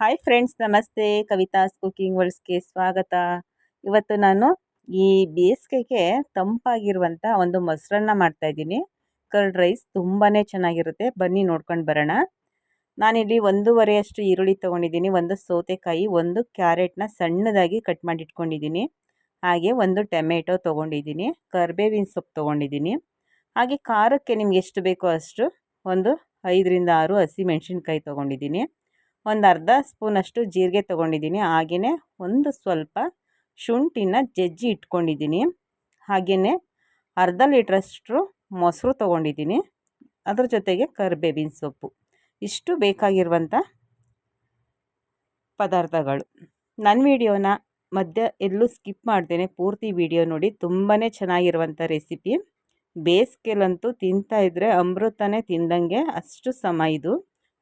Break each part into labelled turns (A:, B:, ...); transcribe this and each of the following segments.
A: Hi friends ನಮಸ್ತೆ. Kavitha's cooking ವರ್ಲ್ಡ್ಸ್ಗೆ ಸ್ವಾಗತ. ಇವತ್ತು ನಾನು ಈ ಬೇಸಿಗೆಗೆ ತಂಪಾಗಿರುವಂಥ ಒಂದು ಮೊಸರನ್ನ ಮಾಡ್ತಾಯಿದ್ದೀನಿ ಕರ್ಡ್ ರೈಸ್ ತುಂಬಾ ಚೆನ್ನಾಗಿರುತ್ತೆ. ಬನ್ನಿ ನೋಡ್ಕೊಂಡು ಬರೋಣ. ನಾನಿಲ್ಲಿ ಒಂದೂವರೆಯಷ್ಟು ಈರುಳ್ಳಿ ತೊಗೊಂಡಿದ್ದೀನಿ. ಒಂದು ಸೌತೆಕಾಯಿ, ಒಂದು ಕ್ಯಾರೆಟ್ನ ಸಣ್ಣದಾಗಿ ಕಟ್ ಮಾಡಿ ಇಟ್ಕೊಂಡಿದ್ದೀನಿ ಹಾಗೆ ಒಂದು ಟೊಮೆಟೊ ತೊಗೊಂಡಿದ್ದೀನಿ. ಕರ್ಬೇವಿನ ಸೊಪ್ಪು ತೊಗೊಂಡಿದ್ದೀನಿ. ಹಾಗೆ ಖಾರಕ್ಕೆ ನಿಮ್ಗೆ ಎಷ್ಟು ಬೇಕೋ ಅಷ್ಟು ಒಂದು ಐದರಿಂದ ಆರು ಹಸಿ ಮೆಣಸಿನ್ಕಾಯಿ ತೊಗೊಂಡಿದ್ದೀನಿ. ಒಂದು ಅರ್ಧ ಸ್ಪೂನಷ್ಟು ಜೀರಿಗೆ ತೊಗೊಂಡಿದ್ದೀನಿ. ಹಾಗೆಯೇ ಒಂದು ಸ್ವಲ್ಪ ಶುಂಠಿನ ಜಜ್ಜಿ ಇಟ್ಕೊಂಡಿದ್ದೀನಿ. ಹಾಗೆಯೇ ಅರ್ಧ ಲೀಟ್ರಷ್ಟು ಮೊಸರು ತೊಗೊಂಡಿದ್ದೀನಿ. ಅದ್ರ ಜೊತೆಗೆ ಕರಿಬೇವಿನ ಸೊಪ್ಪು. ಇಷ್ಟು ಬೇಕಾಗಿರುವಂಥ ಪದಾರ್ಥಗಳು. ನನ್ನ ವಿಡಿಯೋನ ಮಧ್ಯ ಎಲ್ಲೂ ಸ್ಕಿಪ್ ಮಾಡ್ತೇನೆ. ಪೂರ್ತಿ ವಿಡಿಯೋ ನೋಡಿ. ತುಂಬಾ ಚೆನ್ನಾಗಿರುವಂಥ ರೆಸಿಪಿ. ಬೇಸಿಗೆಲಂತೂ ತಿಂತಾಯಿದ್ರೆ ಅಮೃತನೇ ತಿಂದಂಗೆ ಅಷ್ಟು ಸಮ ಇದು.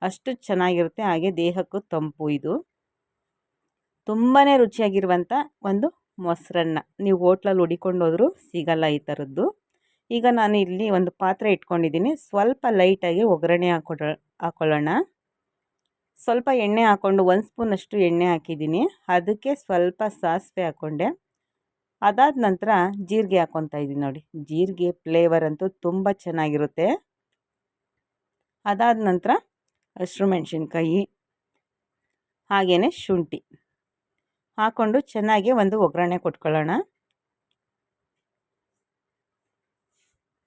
A: ಅಷ್ಟು ಚೆನ್ನಾಗಿರುತ್ತೆ. ಹಾಗೆ ದೇಹಕ್ಕೂ ತಂಪು ಇದು. ತುಂಬಾ ರುಚಿಯಾಗಿರುವಂಥ ಒಂದು ಮೊಸರನ್ನ ನೀವು ಹೋಟ್ಲಲ್ಲಿ ಹುಡಿಕೊಂಡು ಹೋದರೂ ಸಿಗಲ್ಲ ಈ ಥರದ್ದು. ಈಗ ನಾನು ಇಲ್ಲಿ ಒಂದು ಪಾತ್ರೆ ಇಟ್ಕೊಂಡಿದ್ದೀನಿ. ಸ್ವಲ್ಪ ಲೈಟಾಗಿ ಒಗ್ಗರಣೆ ಹಾಕೊಳ, ಹಾಕೊಳ್ಳೋಣ. ಸ್ವಲ್ಪ ಎಣ್ಣೆ ಹಾಕ್ಕೊಂಡು ಒಂದು ಸ್ಪೂನಷ್ಟು ಎಣ್ಣೆ ಹಾಕಿದ್ದೀನಿ. ಅದಕ್ಕೆ ಸ್ವಲ್ಪ ಸಾಸಿವೆ ಹಾಕ್ಕೊಂಡೆ ಅದಾದ ನಂತರ ಜೀರಿಗೆ ಹಾಕ್ಕೊತಾ ಇದ್ದೀನಿ ನೋಡಿ. ಜೀರಿಗೆ ಫ್ಲೇವರ್ ಅಂತೂ ತುಂಬ ಚೆನ್ನಾಗಿರುತ್ತೆ. ಅದಾದ ನಂತರ ಹಸಿರು ಮೆಣಸಿನ್ಕಾಯಿ ಹಾಗೆಯೇ ಶುಂಠಿ. ಹಾಕ್ಕೊಂಡು ಚೆನ್ನಾಗಿ ಒಂದು ಒಗ್ಗರಣೆ ಕೊಟ್ಕೊಳ್ಳೋಣ.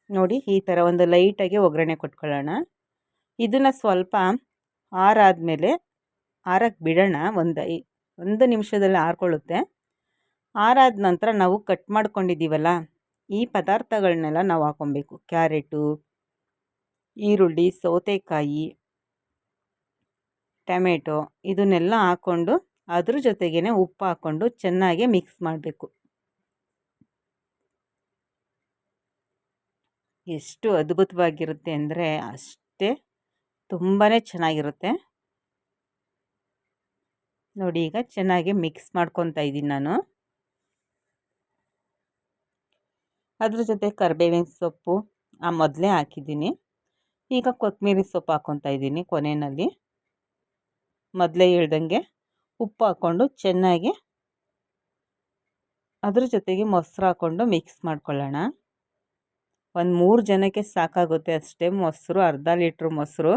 A: ನೋಡಿ, ಈ ಥರ ಒಂದು ಲೈಟಾಗಿ ಒಗ್ಗರಣೆ ಕೊಟ್ಕೊಳ್ಳೋಣ. ಇದನ್ನು ಸ್ವಲ್ಪ ಆರಾದಮೇಲೆ ಆರಕ್ಕೆ ಬಿಡೋಣ. ಒಂದು ಒಂದು ನಿಮಿಷದಲ್ಲಿ ಆರ್ಕೊಳ್ಳುತ್ತೆ. ಆರಾದ ನಂತರ ನಾವು ಕಟ್ ಮಾಡ್ಕೊಂಡಿದ್ದೀವಲ್ಲ, ಈ ಪದಾರ್ಥಗಳನ್ನೆಲ್ಲ ನಾವು ಹಾಕೊಬೇಕು. ಕ್ಯಾರೆಟು, ಈರುಳ್ಳಿ, ಸೌತೆಕಾಯಿ. ಟೊಮೆಟೊ ಇದನ್ನೆಲ್ಲ ಹಾಕ್ಕೊಂಡು ಅದ್ರ ಜೊತೆಗೇ ಉಪ್ಪು ಹಾಕ್ಕೊಂಡು ಚೆನ್ನಾಗಿ ಮಿಕ್ಸ್ ಮಾಡಬೇಕು. ಎಷ್ಟು ಅದ್ಭುತವಾಗಿರುತ್ತೆ ಅಂದರೆ ಅಷ್ಟೇ ತುಂಬಾ ಚೆನ್ನಾಗಿರುತ್ತೆ. ನೋಡಿ, ಈಗ ಚೆನ್ನಾಗಿ ಮಿಕ್ಸ್ ಮಾಡ್ಕೊತಾ ಇದ್ದೀನಿ ನಾನು. ಅದ್ರ ಜೊತೆ ಕರಿಬೇವಿನ ಸೊಪ್ಪು ಆ ಮೊದಲೇ ಹಾಕಿದ್ದೀನಿ. ಈಗ ಕೊತ್ತಂಬರಿ ಸೊಪ್ಪು ಹಾಕ್ಕೊತಾ ಇದ್ದೀನಿ ಕೊನೆಯಲ್ಲಿ. ಮೊದಲೇ ಹೇಳ್ದಂಗೆ ಉಪ್ಪು ಹಾಕ್ಕೊಂಡು ಚೆನ್ನಾಗಿ ಅದ್ರ ಜೊತೆಗೆ ಮೊಸರು ಹಾಕ್ಕೊಂಡು ಮಿಕ್ಸ್ ಮಾಡ್ಕೊಳ್ಳೋಣ. ಒಂದು ಮೂರು ಜನಕ್ಕೆ ಸಾಕಾಗುತ್ತೆ ಅಷ್ಟೇ ಮೊಸರು, ಅರ್ಧ ಲೀಟ್ರ್ ಮೊಸರು.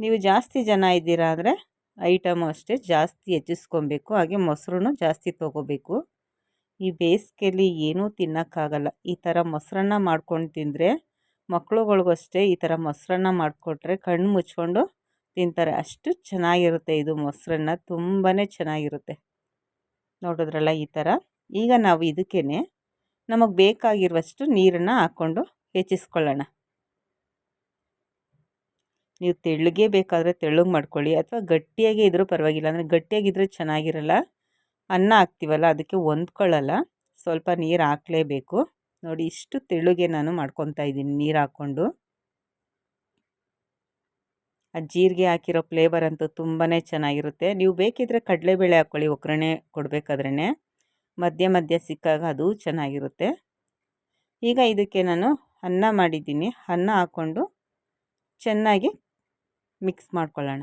A: ನೀವು ಜಾಸ್ತಿ ಜನ ಇದ್ದೀರಾ ಅಂದರೆ ಐಟಮು ಅಷ್ಟೇ ಜಾಸ್ತಿ ಹೆಚ್ಚಿಸ್ಕೊಬೇಕು, ಹಾಗೆ ಮೊಸರು ಜಾಸ್ತಿ ತೊಗೋಬೇಕು. ಈ ಬೇಸಿಗೆಯಲ್ಲಿ ಏನೂ ತಿನ್ನೋಕ್ಕಾಗಲ್ಲ. ಈ ಥರ ಮೊಸರನ್ನ ಮಾಡ್ಕೊಂಡು ತಿಂದರೆ ಮಕ್ಳುಗಳಿಗೂ ಅಷ್ಟೇ ಈ ಥರ ಮೊಸರನ್ನ ಮಾಡಿಕೊಟ್ರೆ ಕಣ್ಣು ಮುಚ್ಕೊಂಡು ತಿಂತಾರೆ. ಅಷ್ಟು ಚೆನ್ನಾಗಿರುತ್ತೆ ಇದು ಮೊಸರನ್ನ. ತುಂಬಾ ಚೆನ್ನಾಗಿರುತ್ತೆ. ನೋಡಿದ್ರಲ್ಲ ಈ ಥರ. ಈಗ ನಾವು ಇದಕ್ಕೇ ನಮಗೆ ಬೇಕಾಗಿರುವಷ್ಟು ನೀರನ್ನು ಹಾಕ್ಕೊಂಡು ಹೆಚ್ಚಿಸ್ಕೊಳ್ಳೋಣ. ನೀವು ತೆಳ್ಳಗೆ ಬೇಕಾದರೆ ತೆಳ್ಳಗೆ ಮಾಡ್ಕೊಳ್ಳಿ ಅಥವಾ ಗಟ್ಟಿಯಾಗಿ ಇದ್ದರೂ ಪರವಾಗಿಲ್ಲ. ಅಂದರೆ ಗಟ್ಟಿಯಾಗಿದ್ದರೆ ಚೆನ್ನಾಗಿರಲ್ಲ. ಅನ್ನ ಹಾಕ್ತೀವಲ್ಲ, ಅದಕ್ಕೆ ಹೊಂದ್ಕೊಳ್ಳಲ್ಲ. ಸ್ವಲ್ಪ ನೀರು ಹಾಕಲೇಬೇಕು. ನೋಡಿ ಇಷ್ಟು ತೆಳ್ಳಗೆ ನಾನು ಮಾಡ್ಕೊತಾ ಇದ್ದೀನಿ ನೀರು ಹಾಕ್ಕೊಂಡು. ಆ ಜೀರಿಗೆ ಹಾಕಿರೋ ಫ್ಲೇವರ್ ಅಂತೂ ತುಂಬಾ ಚೆನ್ನಾಗಿರುತ್ತೆ. ನೀವು ಬೇಕಿದ್ದರೆ ಕಡಲೆಬೇಳೆ ಹಾಕ್ಕೊಳ್ಳಿ ಒಗ್ಗರಣೆ ಕೊಡಬೇಕಾದ್ರೇ ಮಧ್ಯ ಮಧ್ಯ ಸಿಕ್ಕಾಗ ಅದು ಚೆನ್ನಾಗಿರುತ್ತೆ. ಈಗ ಇದಕ್ಕೆ ನಾನು ಅನ್ನ ಮಾಡಿದ್ದೀನಿ. ಅನ್ನ ಹಾಕ್ಕೊಂಡು ಚೆನ್ನಾಗಿ ಮಿಕ್ಸ್ ಮಾಡ್ಕೊಳ್ಳೋಣ.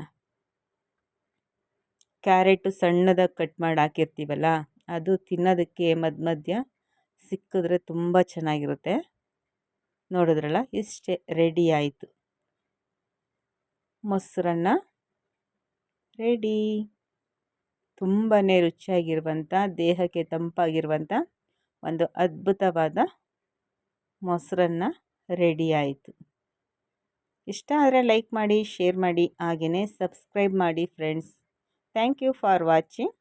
A: ಕ್ಯಾರೆಟು ಸಣ್ಣದಾಗಿ ಕಟ್ ಮಾಡಿ ಹಾಕಿರ್ತೀವಲ್ಲ, ಅದು ತಿನ್ನೋದಕ್ಕೆ ಮಧ್ಯ ಮಧ್ಯ ಸಿಕ್ಕಿದ್ರೆ ತುಂಬ ಚೆನ್ನಾಗಿರುತ್ತೆ. ನೋಡಿದ್ರಲ್ಲ, ಇಷ್ಟೇ ರೆಡಿ ಆಯಿತು. ಮೊಸರನ್ನ ರೆಡಿ. ತುಂಬಾ ರುಚಿಯಾಗಿರುವಂಥ ದೇಹಕ್ಕೆ ತಂಪಾಗಿರುವಂಥ ಒಂದು ಅದ್ಭುತವಾದ ಮೊಸರನ್ನ ರೆಡಿ ಆಯಿತು. ಇಷ್ಟ ಆದರೆ ಲೈಕ್ ಮಾಡಿ, ಶೇರ್ ಮಾಡಿ ಹಾಗೆಯೇ ಸಬ್ಸ್ಕ್ರೈಬ್ ಮಾಡಿ friends. Thank you for watching.